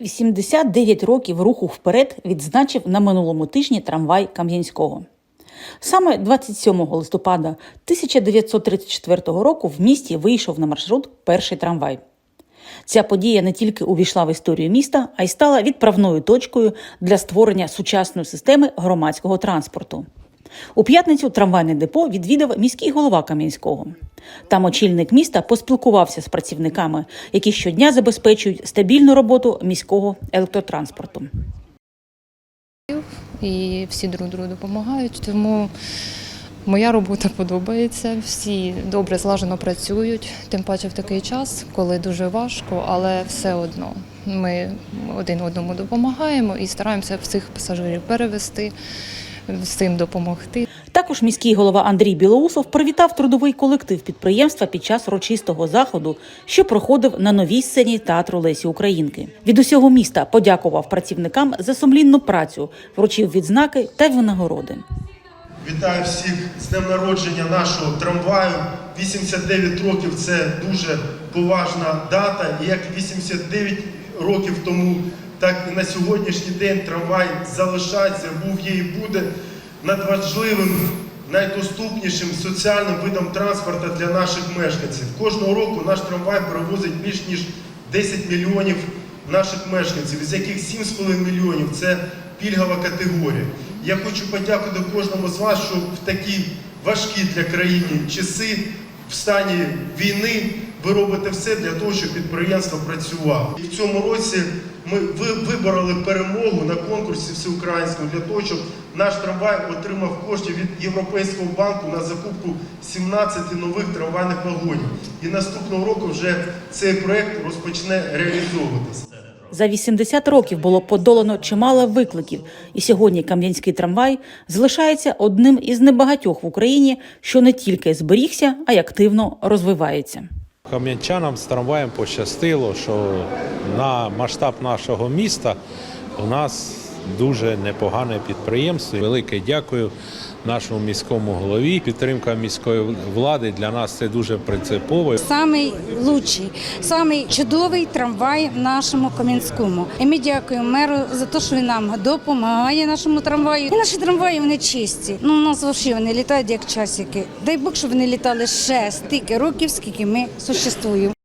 89 років руху вперед відзначив на минулому тижні трамвай Кам'янського. Саме 27 листопада 1934 року в місті вийшов на маршрут перший трамвай. Ця подія не тільки увійшла в історію міста, а й стала відправною точкою для створення сучасної системи громадського транспорту. У п'ятницю трамвайне депо відвідав міський голова Кам'янського. Там очільник міста поспілкувався з працівниками, які щодня забезпечують стабільну роботу міського електротранспорту. і всі друг другу допомагають. Тому моя робота подобається. Всі добре злажено працюють, тим паче в такий час, коли дуже важко, але все одно ми один одному допомагаємо і стараємося всіх пасажирів перевести, всім допомогти. Також міський голова Андрій Білоусов привітав трудовий колектив підприємства під час урочистого заходу, що проходив на новій сцені театру Лесі Українки. Від усього міста подякував працівникам за сумлінну працю, вручив відзнаки та винагороди. Вітаю всіх з днем народження нашого трамваю. 89 років це дуже поважна дата. І як 89 років тому, так і на сьогоднішній день трамвай залишається, був є і буде надважливим, найдоступнішим соціальним видом транспорту для наших мешканців. Кожного року наш трамвай перевозить більш ніж 10 мільйонів наших мешканців, із яких 7,5 мільйонів це пільгова категорія. Я хочу подякувати кожному з вас, що в такі важкі для країни часи, в стані війни, ви робите все для того, щоб підприємство працювало. І в цьому році ми ви вибороли перемогу на конкурсі всеукраїнському для того, щоб наш трамвай отримав кошти від Європейського банку на закупку 17 нових трамвайних вагонів. І наступного року вже цей проект розпочне реалізовуватися. За 80 років було подолано чимало викликів, і сьогодні кам'янський трамвай залишається одним із небагатьох в Україні, що не тільки зберігся, а й активно розвивається. Кам'янчанам з трамваєм пощастило, що на масштаб нашого міста у нас дуже непогане підприємство. Велике дякую нашому міському голові. Підтримка міської влади для нас це дуже принципово. Самий лучший, самий чудовий трамвай в нашому Кам'янському. І ми дякуємо меру за те, що він нам допомагає нашому трамваю. І наші трамваї вони чисті. Ну у нас взагалі вони літають як часики. Дай Бог, щоб вони літали ще стільки років, скільки ми существуємо.